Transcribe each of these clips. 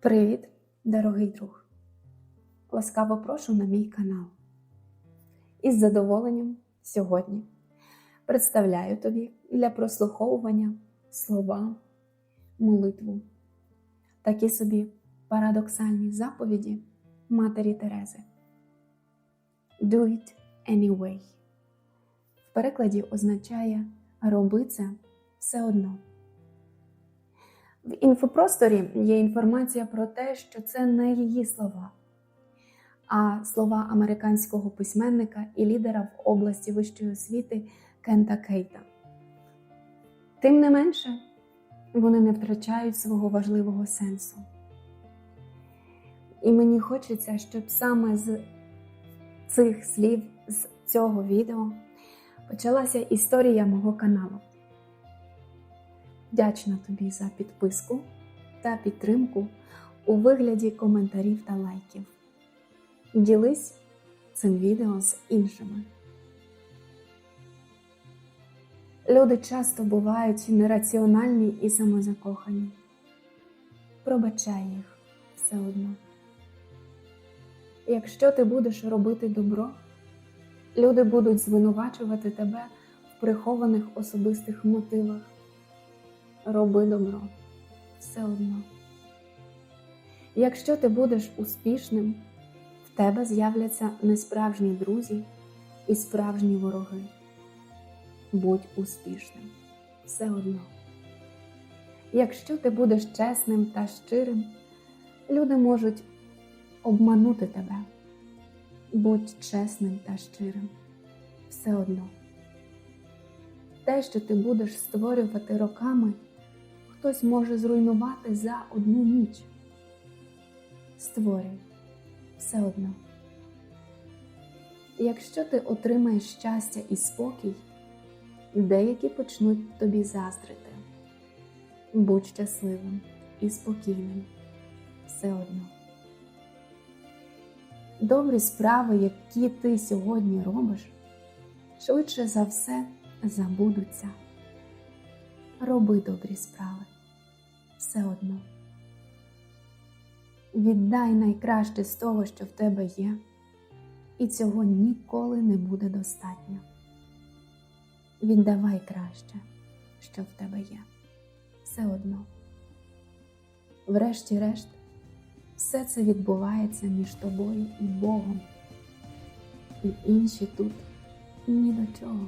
Привіт, дорогий друг! Ласкаво прошу на мій канал. Із задоволенням сьогодні представляю тобі для прослуховування слова, молитву, такі собі парадоксальні заповіді Матері Терези. Do it anyway. В перекладі означає роби це все одно. В інфопросторі є інформація про те, що це не її слова, а слова американського письменника і лідера в області вищої освіти Кента Кейта. Тим не менше, вони не втрачають свого важливого сенсу. І мені хочеться, щоб саме з цих слів, з цього відео почалася історія мого каналу. Вдячна тобі за підписку та підтримку у вигляді коментарів та лайків. Ділись цим відео з іншими. Люди часто бувають нераціональні і самозакохані. Пробачай їх все одно. Якщо ти будеш робити добро, люди будуть звинувачувати тебе в прихованих особистих мотивах роби добро все одно. Якщо ти будеш успішним, в тебе з'являться несправжні друзі і справжні вороги. Будь успішним все одно. Якщо ти будеш чесним та щирим, люди можуть обманути тебе. Будь чесним та щирим все одно. Те, що ти будеш створювати роками, хтось може зруйнувати за одну ніч. Створюй все одно. Якщо ти отримаєш щастя і спокій, деякі почнуть тобі заздрити. Будь щасливим і спокійним все одно. Добрі справи, які ти сьогодні робиш, швидше за все забудуться. Роби добрі справи все одно. Віддай найкраще з того, що в тебе є, і цього ніколи не буде достатньо. Віддавай краще, що в тебе є, все одно. Врешті-решт, все це відбувається між тобою і Богом, і інші тут ні до чого,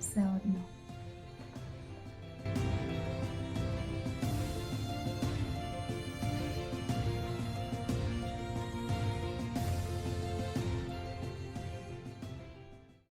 все одно.